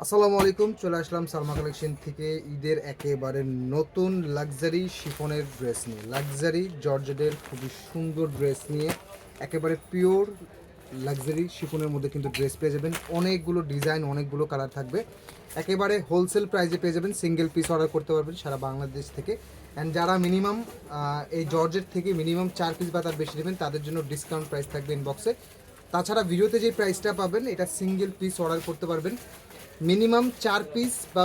আসসালামু আলাইকুম, চলে আসলাম সালমা কালেকশন থেকে ঈদের একেবারে নতুন লাক্সারি শিফনের ড্রেস নিয়ে। লাক্সারি জর্জেটের খুবই সুন্দর ড্রেস নিয়ে একেবারে পিওর লাক্সারি শিফনের মধ্যে কিন্তু ড্রেস পেয়ে যাবেন। অনেকগুলো ডিজাইন, অনেকগুলো কালার থাকবে। একেবারে হোলসেল প্রাইসে পেয়ে যাবেন, সিঙ্গেল পিস অর্ডার করতে পারবেন সারা বাংলাদেশ থেকে। অ্যান্ড যারা মিনিমাম এই জর্জেট থেকে মিনিমাম চার পিস বা তার বেশি নেবেন, তাদের জন্য ডিসকাউন্ট প্রাইস থাকবে ইনবক্সে তাছাড়া ভিডিওতে যে প্রাইসটা পাবেন, এটা সিঙ্গেল পিস অর্ডার করতে পারবেন। মিনিমাম চার পিস বা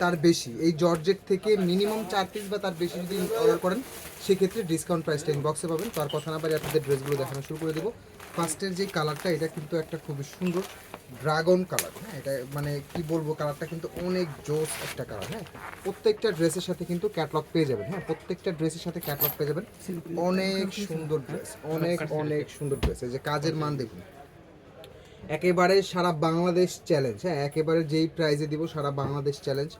তার বেশি। এই জর্জেট থেকে মিনিমাম চার পিস বা তার বেশি যদি অর্ডার করেন সেক্ষেত্রে ডিসকাউন্ট প্রাইসটা ইনবক্সে পাবেন। তো আর কথা না পারি আপনাদের ড্রেসগুলো দেখানো শুরু করে দেবো। ফার্স্টের যে কালারটা এটা কিন্তু একটা খুবই সুন্দর ড্রাগন কালার হ্যাঁ? এটা মানে কি বলব কালারটা কিন্তু অনেক জোস একটা কালার হ্যাঁ? প্রত্যেকটা ড্রেসের সাথে কিন্তু ক্যাটলগ পেয়ে যাবেন হ্যাঁ? প্রত্যেকটা ড্রেসের সাথে ক্যাটলগ পেয়ে যাবেন। অনেক সুন্দর ড্রেস অনেক অনেক সুন্দর ড্রেস এই যে কাজের মান দেখুন। একেবারে সারা বাংলাদেশ চ্যালেঞ্জ হ্যাঁ একেবারে যেই প্রাইজে দিব, সারা বাংলাদেশ চ্যালেঞ্জ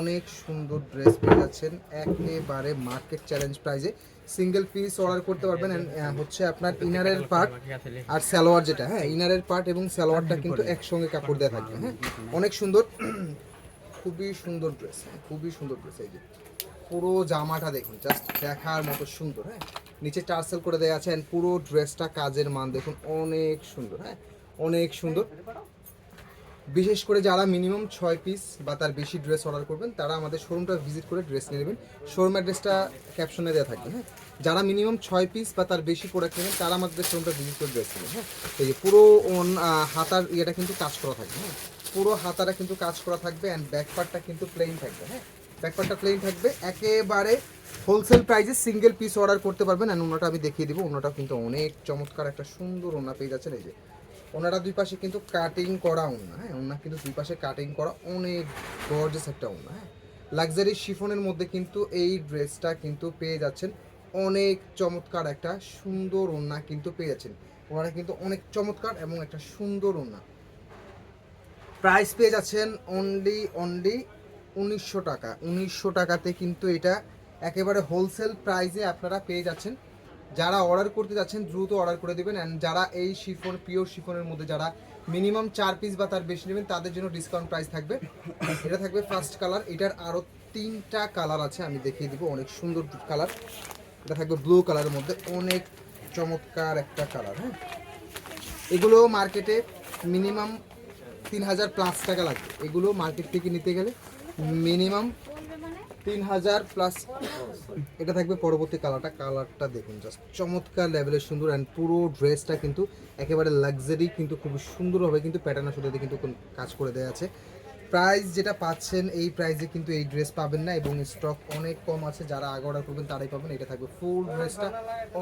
অনেক সুন্দর ড্রেস পেয়ে যাচ্ছেন, একেবারে মার্কেট চ্যালেঞ্জ প্রাইজে সিঙ্গেল পিস অর্ডার করতে পারবেন হচ্ছে আপনার ইনারের পার্ট আর সালোয়ার যেটা হ্যাঁ ইনারের পার্ট এবং সালোয়ারটা কিন্তু একসঙ্গে কাপড় দেওয়া থাকবে হ্যাঁ। অনেক সুন্দর, খুবই সুন্দর ড্রেস হ্যাঁ খুবই সুন্দর ড্রেস এই যে। পুরো জামাটা দেখুন জাস্ট দেখার মতো সুন্দর হ্যাঁ। নিচে টার্সেল করে দেওয়া আছে পুরো ড্রেসটা কাজের মান দেখুন অনেক সুন্দর হ্যাঁ। অনেক সুন্দর। বিশেষ করে যারা মিনিমাম ছয় পিস বা তার বেশি ড্রেস অর্ডার করবেন, তারা আমাদের শোরুমটা ভিজিট করে ড্রেস নিয়ে নেবেন। শোরুম অ্যাড্রেসটা ক্যাপশনে দেওয়া থাকবে হ্যাঁ? যারা মিনিমাম ছয় পিস বা তার বেশি প্রোডাক্ট নেবেন, তারা আমাদের শোরুমটা ভিজিট করে ড্রেস নেবেন হ্যাঁ? এই যে পুরো ওন- হাতার ইয়েটা কিন্তু কাজ করা থাকবে হ্যাঁ? পুরো হাতাটা কিন্তু কাজ করা থাকবে অ্যান্ড ব্যাক পার্টটা কিন্তু প্লেন থাকবে হ্যাঁ? ব্যাক পার্টটা প্লেন থাকবে। একেবারে হোলসেল প্রাইসে সিঙ্গেল পিস অর্ডার করতে পারবেন অ্যান্ড ওনাটা আমি দেখিয়ে দিব। ওনাটা কিন্তু অনেক চমৎকার একটা সুন্দর ওনা পেয়ে যাচ্ছেন এই যে। ওনারা দুই পাশে কিন্তু কাটিং করা ওনা হ্যাঁ? ওনা কিন্তু দুই পাশে কাটিং করা অনেক গর্জাস একটা ওনা হ্যাঁ? লাক্সারি শিফনের মধ্যে কিন্তু এই ড্রেসটা কিন্তু পেয়ে যাচ্ছেন। অনেক চমৎকার একটা সুন্দর ওনা কিন্তু পেয়ে যাচ্ছেন। ওনারা কিন্তু অনেক চমৎকার এবং একটা সুন্দর ওনা। প্রাইস পেয়ে যাচ্ছেন অনলি অনলি উনিশশো টাকা। উনিশশো টাকাতে কিন্তু এটা একেবারে হোলসেল প্রাইসে আপনারা পেয়ে যাচ্ছেন। যারা অর্ডার করতে যাচ্ছেন, দ্রুত অর্ডার করে দেবেন। অ্যান্ড যারা এই শিফন পিওর শিফনের মধ্যে যারা মিনিমাম চার পিস বা তার বেশি নেবেন, তাদের জন্য ডিসকাউন্ট প্রাইস থাকবে। এটা থাকবে ফার্স্ট কালার এটার আরও তিনটা কালার আছে, আমি দেখিয়ে দিব। অনেক সুন্দর কালার এটা থাকবে ব্লু কালারের মধ্যে। অনেক চমৎকার একটা কালার হ্যাঁ? এগুলো মার্কেটে মিনিমাম তিন হাজার প্লাস টাকা লাগবে। এগুলো মার্কেট থেকে নিতে গেলে মিনিমাম তিন হাজার প্লাস এটা থাকবে পরবর্তী কালারটা কালারটা দেখুন জাস্ট চমৎকার লেভেলের সুন্দর অ্যান্ড পুরো ড্রেসটা কিন্তু একেবারে লাক্সারি কিন্তু খুব সুন্দরভাবে কিন্তু প্যাটার্নের সাথে কিন্তু কাজ করে দেওয়া আছে। প্রাইস যেটা পাচ্ছেন, এই প্রাইসে কিন্তু এই ড্রেস পাবেন না এবং স্টক অনেক কম আছে, যারা আগে অর্ডার করবেন তারাই পাবেন। এটা থাকবে ফুল ড্রেসটা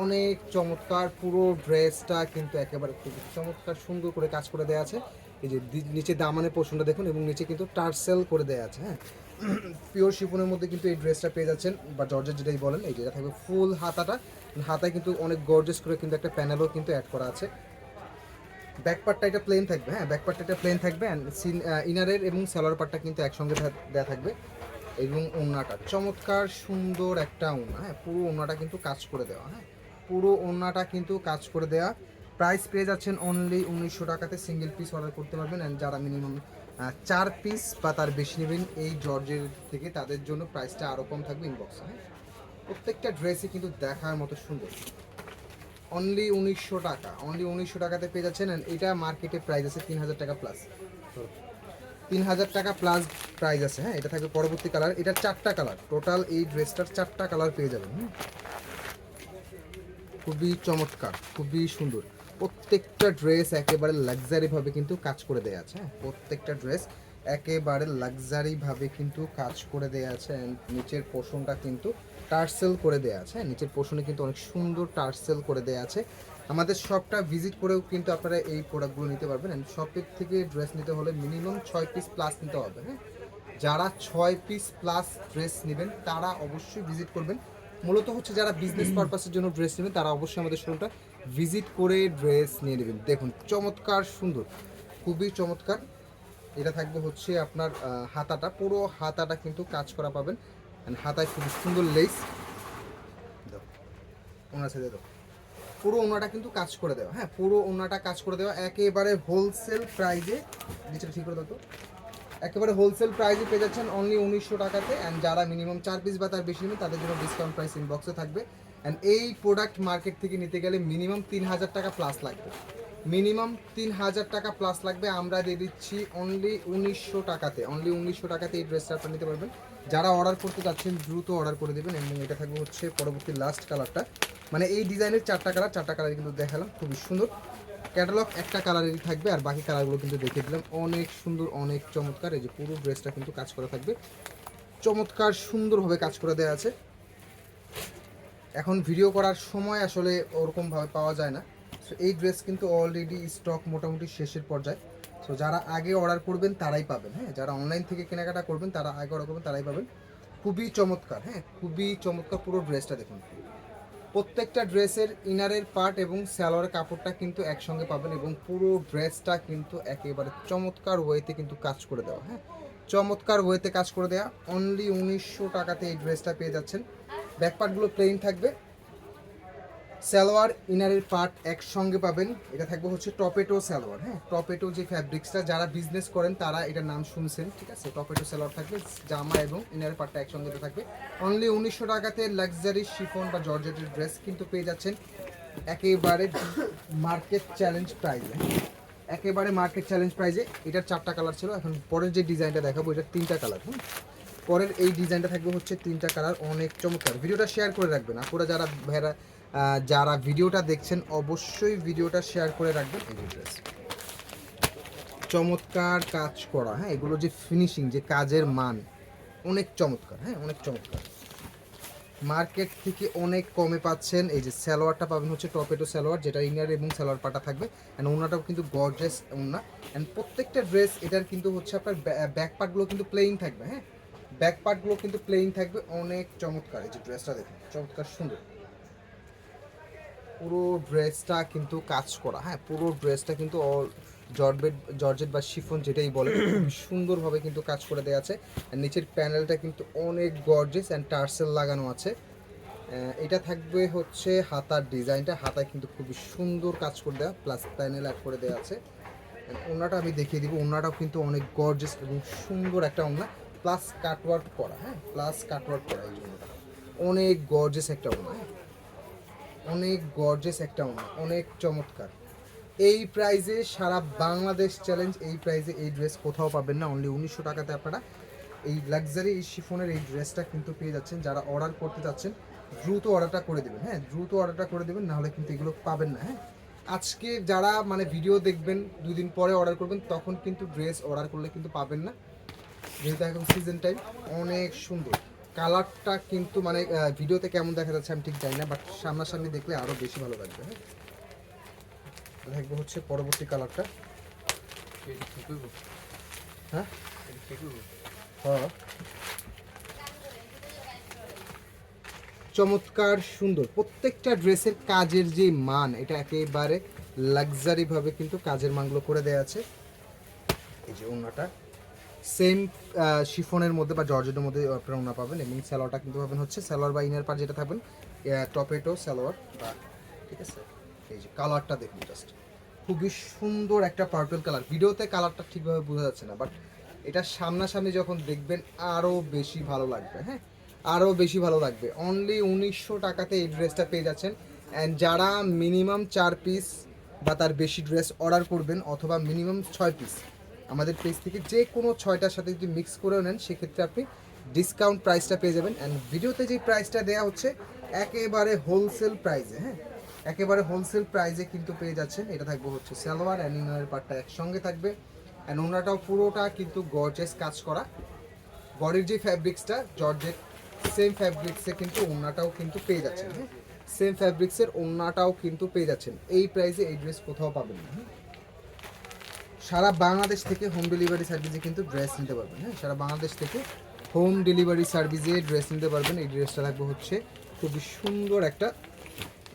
অনেক চমৎকার পুরো ড্রেসটা কিন্তু একেবারে খুব চমৎকার, সুন্দর করে কাজ করে দেওয়া আছে। এই যে নিচে দামানের পোর্শনটা দেখুন এবং নিচে কিন্তু টার্সেল করে দেওয়া আছে হ্যাঁ? পিওর শিফনের মধ্যে কিন্তু এই ড্রেসটা পেয়ে যাচ্ছেন, বা জর্জের যেটাই বলেন, এই যেটা থাকবে ফুল হাতাটা। হাতায় কিন্তু অনেক গর্জেস করে কিন্তু একটা প্যানেলও কিন্তু অ্যাড করা আছে। ব্যাক পার্টটা এটা প্লেন থাকবে হ্যাঁ? ব্যাক পার্টটা এটা প্লেন থাকবে অ্যান্ড ইনারের এবং সালোয়ার পার্টটা কিন্তু একসঙ্গে দেওয়া থাকবে এবং ওড়নাটা। চমৎকার, সুন্দর একটা ওড়না হ্যাঁ? পুরো ওড়নাটা কিন্তু কাজ করে দেওয়া হ্যাঁ? পুরো ওড়নাটা কিন্তু কাজ করে দেওয়া। প্রাইস পেয়ে যাচ্ছেন অনলি উনিশশো টাকাতে সিঙ্গেল পিস অর্ডার করতে পারবেন অ্যান্ড যারা মিনিমাম চার পিস বা তার বেশি নেবেন, এই জর্জের থেকে তাদের জন্য প্রাইসটা আরও কম থাকবে ইনবক্সে হ্যাঁ? প্রত্যেকটা ড্রেসই কিন্তু দেখার মতো সুন্দর। অনলি উনিশশো টাকা অনলি উনিশশো টাকাতে পেয়ে যাচ্ছেন and এটা মার্কেটে প্রাইস আছে তিন হাজার টাকা প্লাস তিন হাজার টাকা প্লাস প্রাইস আছে হ্যাঁ? এটা থাকবে পরবর্তী কালার এটা চারটা কালার টোটাল এই ড্রেসটার চারটা কালার পেয়ে যাবেন হুম। খুবই চমৎকার, খুবই সুন্দর। প্রত্যেকটা ড্রেস একেবারে লাক্সারি ভাবে কিন্তু কাজ করে দেওয়া আছে হ্যাঁ? প্রত্যেকটা ড্রেস একেবারে লাক্সারি ভাবে কিন্তু কাজ করে দেওয়া আছে নিচের পোর্শনটা কিন্তু টার্সেল করে দেওয়া আছে হ্যাঁ? নিচের পোর্শনে কিন্তু অনেক সুন্দর টার্সেল করে দেওয়া আছে। আমাদের শপটা ভিজিট করেও কিন্তু আপনারা এই প্রোডাক্টগুলো নিতে পারবেন অ্যান্ড শপের থেকে ড্রেস নিতে হলে মিনিমাম ছয় পিস প্লাস নিতে হবে হ্যাঁ? যারা ছয় পিস প্লাস ড্রেস নেবেন, তারা অবশ্যই ভিজিট করবেন। মূলত হচ্ছে যারা বিজনেস পারপাসের জন্য ড্রেস নেবেন, তারা অবশ্যই আমাদের শোরুমটা ভিজিট করে ড্রেস নিয়ে নেবেন। দেখুন, চমৎকার সুন্দর, খুবই চমৎকার। এটা থাকবে হচ্ছে আপনার হাতাটা, পুরো হাতাটা কিন্তু কাজ করা পাবেন। হাতায় খুব সুন্দর লেস দাও, ওনার সাথে দাও। পুরো ওনাটা কিন্তু কাজ করে দেওয়া। হ্যাঁ পুরো ওনাটা কাজ করে দেওয়া। একেবারে হোলসেল প্রাইজে নিচে ঠিক করে দাও তো। একেবারে হোলসেল প্রাইসে পেয়ে যাচ্ছেন অনলি উনিশশো টাকাতে। অ্যান্ড যারা মিনিমাম চার পিস বা তার বেশি নেবেন, তাদের জন্য ডিসকাউন্ট প্রাইস ইনবক্সে থাকবে। অ্যান্ড এই প্রোডাক্ট মার্কেট থেকে নিতে গেলে মিনিমাম তিন হাজার টাকা প্লাস লাগবে। মিনিমাম তিন হাজার টাকা প্লাস লাগবে, আমরা দিয়ে দিচ্ছি অনলি উনিশশো টাকাতে। অনলি উনিশশো টাকাতে এই ড্রেসটা আপনারা নিতে পারবেন। যারা অর্ডার করতে চাচ্ছেন দ্রুত অর্ডার করে দেবেন। এবং এটা থাকবে হচ্ছে পরবর্তী লাস্ট কালারটা মানে এই ডিজাইনের চারটা কালার চারটা কালার কিন্তু দেখালাম, খুবই সুন্দর। ক্যাটালগ একটা কালারেরই থাকবে আর বাকি কালারগুলো কিন্তু দেখিয়ে দিলাম। অনেক সুন্দর, অনেক চমৎকার। এই যে পুরো ড্রেসটা কিন্তু কাজ করা থাকবে। চমৎকার সুন্দরভাবে কাজ করে দেওয়া আছে। এখন ভিডিও করার সময় আসলে ওরকমভাবে পাওয়া যায় না। সো এই ড্রেস কিন্তু অলরেডি স্টক মোটামুটি শেষের পর্যায়ে। সো যারা আগে অর্ডার করবেন, তারাই পাবেন। হ্যাঁ যারা অনলাইন থেকে কেনাকাটা করবেন, তারা আগে অর্ডার করবেন, তারাই পাবেন। খুবই চমৎকার। হ্যাঁ খুবই চমৎকার পুরো ড্রেসটা দেখুন। প্রত্যেকটা ড্রেসের ইনারের পার্ট এবং স্যালোয়ার কাপড়টা কিন্তু একসঙ্গে পাবেন এবং পুরো ড্রেসটা কিন্তু একেবারে চমৎকার ওয়েতে কিন্তু কাজ করে দেওয়া হ্যাঁ? চমৎকার ওয়েতে কাজ করে দেওয়া অনলি উনিশশো টাকাতে এই ড্রেসটা পেয়ে যাচ্ছেন। ব্যাকপার্টগুলো প্লেন থাকবে। সালোয়ার ইনারের পার্ট একসঙ্গে পাবেন। এটা থাকবে হচ্ছে টপেটো সালোয়ার হ্যাঁ? টপেটো যে ফ্যাব্রিক্সটা যারা বিজনেস করেন, তারা এটার নাম শুনছেন, ঠিক আছে? টপেটো সালোয়ার থাকবে, জামা এবং ইনারের পার্টটা একসঙ্গে থাকবে। অনলি উনিশশো টাকাতে লাক্সারি শিফন বা জর্জেটের ড্রেস কিন্তু পেয়ে যাচ্ছেন। একেবারে মার্কেট চ্যালেঞ্জ প্রাইজে একেবারে মার্কেট চ্যালেঞ্জ প্রাইজে এটার চারটা কালার ছিল, এখন পরের যে ডিজাইনটা দেখাবো, এটার তিনটা কালার হুম? পরের এই ডিজাইনটা থাকবে হচ্ছে তিনটা কালার অনেক চমৎকার। ভিডিওটা শেয়ার করে রাখবেন আপনারা যারা ভেড়া যারা ভিডিওটা দেখছেন, অবশ্যই ভিডিওটা শেয়ার করে রাখবেন। এই ড্রেস চমৎকার কাজ করা হ্যাঁ? এগুলো যে ফিনিশিং যে কাজের মান, অনেক চমৎকার হ্যাঁ? অনেক চমৎকার। মার্কেট থেকে অনেক কমে পাচ্ছেন। এই যে সালোয়ারটা পাবেন হচ্ছে টপেটো সালোয়ার, যেটা ইনার এবং সালোয়ার পাটা থাকবে। অ্যান্ড ওনাটাও কিন্তু গর্জেস ওনা। অ্যান্ড প্রত্যেকটা ড্রেস এটার কিন্তু হচ্ছে আপনার ব্যাক পার্টগুলো কিন্তু প্লেইন থাকবে হ্যাঁ? ব্যাক পার্টগুলো কিন্তু প্লেইন থাকবে। অনেক চমৎকার। এই যে ড্রেসটা দেখুন, চমৎকার সুন্দর। পুরো ড্রেসটা কিন্তু কাজ করা। হ্যাঁ পুরো ড্রেসটা কিন্তু অল জর্জেট জর্জেট বা শিফন যেটাই বলে খুবই সুন্দরভাবে কিন্তু কাজ করে দেওয়া আছে। আর নিচের প্যানেলটা কিন্তু অনেক গর্জেস অ্যান্ড টার্সেল লাগানো আছে। এটা থাকবে হচ্ছে হাতার ডিজাইনটা। হাতায় কিন্তু খুবই সুন্দর কাজ করে দেওয়া প্লাস প্যানেল অ্যাড করে দেওয়া আছে। ওড়নাটা আমি দেখিয়ে দিব ওড়নাটাও কিন্তু অনেক গর্জেস এবং সুন্দর একটা ওড়না প্লাস কাটওয়ার্ক করা হ্যাঁ প্লাস কাটওয়ার্ক করা এই জন্যটা অনেক গর্জেস একটা ওড়না হ্যাঁ অনেক গর্জেস একটা ওড়না অনেক চমৎকার। এই প্রাইজে সারা বাংলাদেশ চ্যালেঞ্জ এই প্রাইজে এই ড্রেস কোথাও পাবেন না অনলি উনিশশো টাকাতে আপনারা এই লাক্সারি এই শিফনের এই ড্রেসটা কিন্তু পেয়ে যাচ্ছেন। যারা অর্ডার করতে চাচ্ছেন, দ্রুত অর্ডারটা করে দেবেন হ্যাঁ দ্রুত অর্ডারটা করে দেবেন, নাহলে কিন্তু এগুলো পাবেন না হ্যাঁ। আজকে যারা মানে ভিডিও দেখবেন দুই দিন পরে অর্ডার করবেন, তখন কিন্তু ড্রেস অর্ডার করলে কিন্তু পাবেন না। যেহেতু এখন সিজন টাইম অনেক সুন্দর। কালারটা কিন্তু মানে ভিডিওতে কেমন দেখা যাচ্ছে আমি ঠিক জানি না বাট সামনাসামনি দেখলে আরও বেশি ভালো লাগবে হ্যাঁ? থাকবে হচ্ছে পরবর্তী কালারটা। হ্যাঁ? হ্যাঁ। চমৎকার, সুন্দর। প্রত্যেকটা ড্রেসের কাজের যে মান, এটা একেবারে লাক্সারি ভাবে কিন্তু কাজের মানগুলো করে দেওয়া আছে। এই যে ওনাটা সেম শিফনের মধ্যে বা জর্জেটের মধ্যে আপনারা ওনা পাবেন এবং স্যালোয়ারটা কিন্তু পাবেন হচ্ছে স্যালোয়ার বা ইনার পার যেটা থাকবেন টপেটো স্যালোয়ার বা, ঠিক আছে? এই যে কালারটা দেখুন জাস্ট খুবই সুন্দর একটা পার্পল কালার ভিডিওতে কালারটা ঠিকভাবে বোঝা যাচ্ছে না বাট এটা সামনাসামনি যখন দেখবেন আরও বেশি ভালো লাগবে হ্যাঁ? আরও বেশি ভালো লাগবে। অনলি উনিশশো টাকাতে এই ড্রেসটা পেয়ে যাচ্ছেন। অ্যান্ড যারা মিনিমাম চার পিস বা তার বেশি ড্রেস অর্ডার করবেন অথবা মিনিমাম ছয় পিস আমাদের পেজ থেকে যে কোনো ছয়টার সাথে যদি মিক্স করেও নেন, সেক্ষেত্রে আপনি ডিসকাউন্ট প্রাইসটা পেয়ে যাবেন। অ্যান্ড ভিডিওতে যে প্রাইসটা দেওয়া হচ্ছে, একেবারে হোলসেল প্রাইসে হ্যাঁ? একেবারে হোলসেল প্রাইসে কিন্তু পেয়ে যাচ্ছেন। এটা থাকবে হচ্ছে সালোয়ার অ্যান্ড ইনারের পার্টটা একসঙ্গে থাকবে। অ্যান্ড ওনাটাও পুরোটা কিন্তু গর্জেস কাজ করা। বডির যে ফ্যাব্রিক্সটা জর্জেট সেম ফ্যাব্রিক্সে কিন্তু ওনাটাও কিন্তু পেয়ে যাচ্ছেন হ্যাঁ? সেম ফ্যাব্রিক্সের ওনাটাও কিন্তু পেয়ে যাচ্ছেন। এই প্রাইসে এই ড্রেস কোথাও পাবেন না হ্যাঁ? সারা বাংলাদেশ থেকে হোম ডেলিভারি সার্ভিসে কিন্তু ড্রেস নিতে পারবেন হ্যাঁ? সারা বাংলাদেশ থেকে হোম ডেলিভারি সার্ভিসে ড্রেস নিতে পারবেন। এই ড্রেসটা থাকবে হচ্ছে খুবই সুন্দর একটা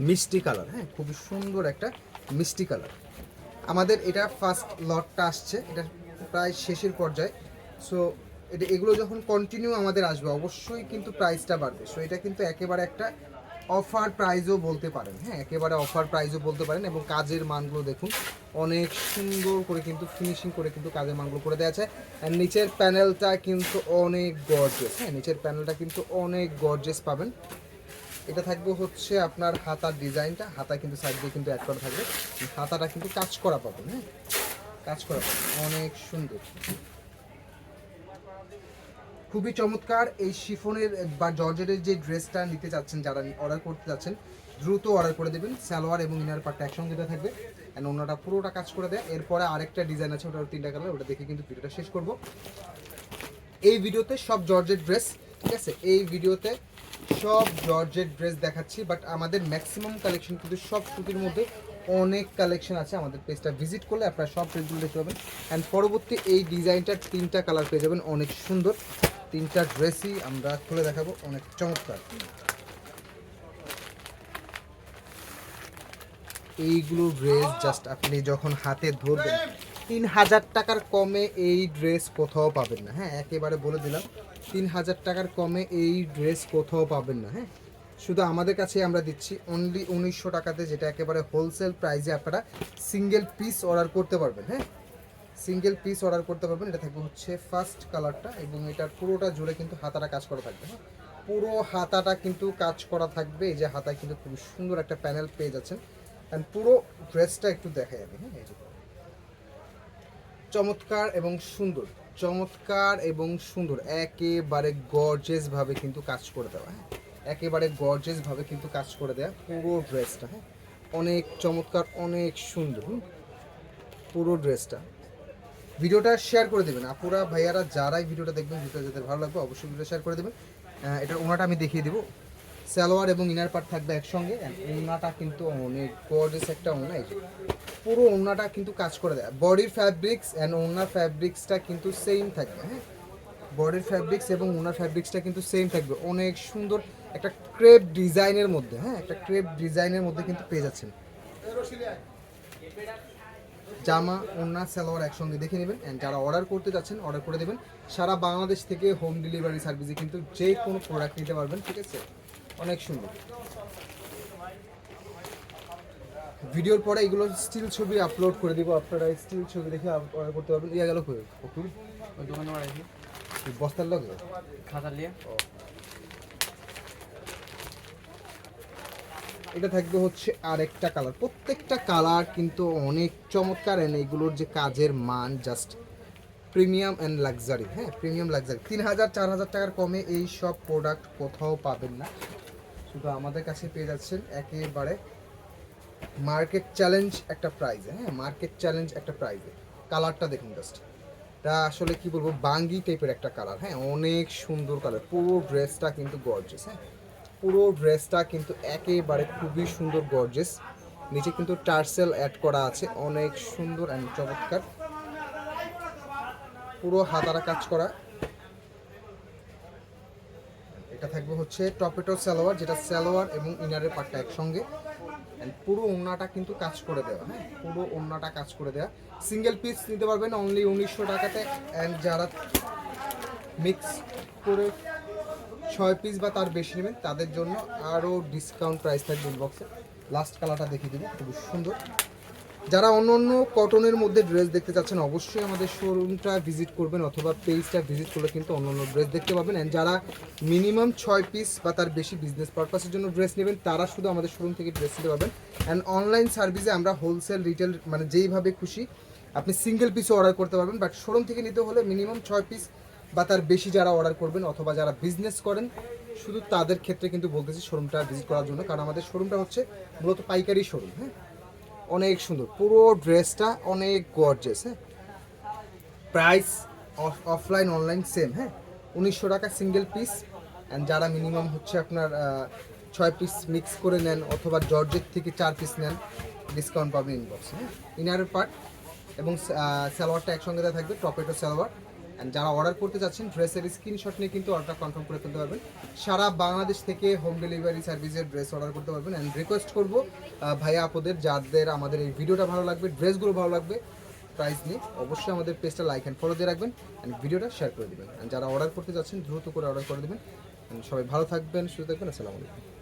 মিষ্টি কালার হ্যাঁ? খুবই সুন্দর একটা মিষ্টি কালার আমাদের এটা ফার্স্ট লটটা আসছে, এটা প্রায় শেষের পর্যায়ে। সো এটা, এগুলো যখন কন্টিনিউ আমাদের আসবে, অবশ্যই কিন্তু প্রাইসটা বাড়বে। সো এটা কিন্তু একেবারে একটা অফার প্রাইজও বলতে পারেন হ্যাঁ? একেবারে অফার প্রাইজও বলতে পারেন এবং কাজের মানগুলো দেখুন। অনেক সুন্দর করে কিন্তু ফিনিশিং করে কিন্তু কাজের মানগুলো করে দেওয়া আছে। আর নিচের প্যানেলটা কিন্তু অনেক গর্জেস হ্যাঁ নিচের প্যানেলটা কিন্তু অনেক গর্জেস পাবেন। এটা থাকবে হচ্ছে আপনার হাতার ডিজাইনটা। হাতা কিন্তু সাইড দিয়ে কিন্তু অ্যাড করা থাকবে। হাতাটা কিন্তু কাজ করা পাবেন হ্যাঁ? কাজ করা পাবেন। অনেক সুন্দর। খুবই চমৎকার। এই শিফনের বা জর্জেটের যে ড্রেসটা নিতে চাচ্ছেন যারা অর্ডার করতে যাচ্ছেন দ্রুত অর্ডার করে দেবেন, সালোয়ার এবং ইনার পার্টটা একসঙ্গে দেওয়া থাকবে। অ্যান্ড অন্যটা পুরোটা কাজ করে দেয়। এরপরে আরেকটা ডিজাইন আছে, ওটা তিনটা কালার ওটা দেখে কিন্তু ভিডিওটা শেষ করব। এই ভিডিওতে সব জর্জেট ড্রেস ঠিক আছে? এই ভিডিওতে সব জর্জেট ড্রেস দেখাচ্ছি বাট আমাদের ম্যাক্সিমাম কালেকশন কিন্তু সব সুতির মধ্যে অনেক কালেকশন আছে। আমাদের পেজটা ভিজিট করলে আপনারা সব ড্রেসগুলো দেখতে পাবেন। অ্যান্ড পরবর্তী এই ডিজাইনটার তিনটা কালার পেয়ে যাবেন, অনেক সুন্দর। তিনটা ড্রেসই আমরা খুলে দেখাবো, অনেক চমৎকার। এইগুলো ড্রেস জাস্ট আপনি যখন হাতে ধরবেন, তিন হাজার টাকার কমে এই ড্রেস কোথাও পাবেন না। হ্যাঁ একেবারে বলে দিলাম, তিন হাজার টাকার কমে এই ড্রেস কোথাও পাবেন না হ্যাঁ। শুধু আমাদের কাছে আমরা দিচ্ছি অনলি উনিশশো টাকাতে যেটা একেবারে হোলসেল প্রাইসে আপনারা সিঙ্গেল পিস অর্ডার করতে পারবেন হ্যাঁ। সিঙ্গেল পিস অর্ডার করতে পারবেন, এটা থাকবে হচ্ছে ফার্স্ট কালারটা এবং এটার পুরোটা জুড়ে কিন্তু হাতাটা কাজ করা থাকবে হ্যাঁ। পুরো হাতাটা কিন্তু কাজ করা থাকবে, এই যে হাতায় কিন্তু খুব সুন্দর একটা প্যানেল পেয়ে যাচ্ছেন। অ্যান্ড পুরো ড্রেসটা একটু দেখা যাবে হ্যাঁ এই চমৎকার এবং সুন্দর, চমৎকার এবং সুন্দর, একেবারে গর্জেস ভাবে কিন্তু কাজ করে দেওয়া হ্যাঁ। একেবারে গর্জেস ভাবে কিন্তু কাজ করে দেওয়া পুরো ড্রেসটা হ্যাঁ। অনেক চমৎকার, অনেক সুন্দর পুরো ড্রেসটা ভিডিওটা শেয়ার করে দেবেন। আপুরা, ভাইয়ারা, যারাই ভিডিওটা দেখবেন, ভিডিওটা যাদের ভালো লাগবে, অবশ্যই ভিডিও শেয়ার করে দেবেন। এটার ওনাটা আমি দেখিয়ে দেবো। সালোয়ার এবং ইনার পার্ট থাকবে একসঙ্গে ওনাটা কিন্তু অনেক গর্জেস একটা ওনা এই পুরো ওনাটা কিন্তু কাজ করে দেয়। বডির ফ্যাব্রিক্স অ্যান্ড ওনার ফ্যাব্রিক্সটা কিন্তু সেম থাকবে হ্যাঁ? বডির ফ্যাব্রিক্স এবং ওনার ফ্যাব্রিক্সটা কিন্তু সেম থাকবে। অনেক সুন্দর একটা ক্রেপ ডিজাইনের মধ্যে হ্যাঁ? একটা ক্রেপ ডিজাইনের মধ্যে কিন্তু পেয়ে যাচ্ছেন। জামা, ওড়না, সালোয়ার একসঙ্গে দেখে নেবেন অ্যান্ড যারা অর্ডার করতে যাচ্ছেন অর্ডার করে দেবেন। সারা বাংলাদেশ থেকে হোম ডেলিভারি সার্ভিসে কিন্তু যে কোনো প্রোডাক্ট নিতে পারবেন, ঠিক আছে? অনেক সুন্দর। ভিডিওর পরে এগুলো স্টিল ছবি আপলোড করে দিব। আপনারা স্টিল ছবি দেখে অর্ডার করতে পারবেন। ইয়া গেল কই? অকুল ওই দোকানে বাড়াইছি বস্তার লগে? খাতা নিয়ে এটা থাকবে হচ্ছে আরেকটা কালার প্রত্যেকটা কালার কিন্তু অনেক চমৎকার এন এগুলোর যে কাজের মান জাস্ট প্রিমিয়াম অ্যান্ড লাক্সারি হ্যাঁ প্রিমিয়াম লাক্সারি তিন হাজার চার হাজার টাকার কমে এই সব প্রোডাক্ট কোথাও পাবেন না। শুধু আমাদের কাছে পেয়ে যাচ্ছেন একেবারে মার্কেট চ্যালেঞ্জ একটা প্রাইজে হ্যাঁ? মার্কেট চ্যালেঞ্জ একটা প্রাইজে কালারটা দেখুন জাস্ট এটা আসলে কি বলব, বাঙ্গি টাইপের একটা কালার হ্যাঁ? অনেক সুন্দর কালার পুরো ড্রেসটা কিন্তু গর্জেস হ্যাঁ? পুরো ড্রেসটা কিন্তু একেবারে খুবই সুন্দর গর্জেস নিচে কিন্তু টার্সেল অ্যাড করা আছে, অনেক সুন্দর অ্যান্ড চমৎকার। পুরো হাতারা কাজ করা। এটা থাকবে হচ্ছে টপেটো সালোয়ার, যেটা সালোয়ার এবং ইনারের পাটটা একসঙ্গে। পুরো ওড়নাটা কিন্তু কাজ করে দেওয়া হ্যাঁ? পুরো ওড়নাটা কাজ করে দেওয়া সিঙ্গেল পিস নিতে পারবেন অনলি উনিশশো টাকাতে। অ্যান্ড যারা মিক্স করে ছয় পিস বা তার বেশি নেবেন, তাদের জন্য আরও ডিসকাউন্ট প্রাইস থাকবে বক্সে লাস্ট কালারটা দেখিয়ে দেবো, খুবই সুন্দর। যারা অন্য অন্য কটনের মধ্যে ড্রেস দেখতে চাচ্ছেন, অবশ্যই আমাদের শোরুমটা ভিজিট করবেন অথবা পেজটা ভিজিট করলে কিন্তু অন্য অন্য ড্রেস দেখতে পাবেন। অ্যান্ড যারা মিনিমাম ছয় পিস বা তার বেশি বিজনেস পারপাসের জন্য ড্রেস নেবেন, তারা শুধু আমাদের শোরুম থেকে ড্রেস নিতে পারবেন। অ্যান্ড অনলাইন সার্ভিসে আমরা হোলসেল রিটেল মানে যেইভাবে খুশি, আপনি সিঙ্গেল পিসও অর্ডার করতে পারবেন। বাট শোরুম থেকে নিতে হলে মিনিমাম ছয় পিস বা তার বেশি যারা অর্ডার করবেন অথবা যারা বিজনেস করেন, শুধু তাদের ক্ষেত্রে কিন্তু বলতেছি শোরুমটা ভিজিট করার জন্য। কারণ আমাদের শোরুমটা হচ্ছে মূলত পাইকারি শোরুম হ্যাঁ? অনেক সুন্দর। পুরো ড্রেসটা অনেক গর্জেস হ্যাঁ? প্রাইস অফলাইন অনলাইন সেম হ্যাঁ? উনিশশো টাকা সিঙ্গেল পিস অ্যান্ড যারা মিনিমাম হচ্ছে আপনার ছয় পিস মিক্স করে নেন অথবা জর্জের থেকে চার পিস নেন ডিসকাউন্ট পাবেন ইনবক্স হ্যাঁ? ইনারের পার্ট এবং আহ, সালোয়ারটা একসঙ্গে থাকবে টপেটো সালোয়ার। অ্যান্ড যারা অর্ডার করতে চাচ্ছেন ড্রেসের স্ক্রিনশট নিয়ে কিন্তু অর্ডার কনফার্ম করে ফেলতে পারবেন। সারা বাংলাদেশ থেকে হোম ডেলিভারি সার্ভিসের ড্রেস অর্ডার করতে পারবেন। অ্যান্ড রিকোয়েস্ট করব ভাইয়া আপুদের যাদের আমাদের এই ভিডিওটা ভালো লাগবে ড্রেসগুলো ভালো লাগবে প্রাইস নিয়ে অবশ্যই আমাদের পেজটা লাইক অ্যান্ড ফলো দিয়ে রাখবেন অ্যান্ড ভিডিওটা শেয়ার করে দেবেন। অ্যান্ড যারা অর্ডার করতে যাচ্ছেন, দ্রুত করে অর্ডার করে দেবেন। সবাই ভালো থাকবেন, সুস্থ থাকবেন, আসসালামু আলাইকুম।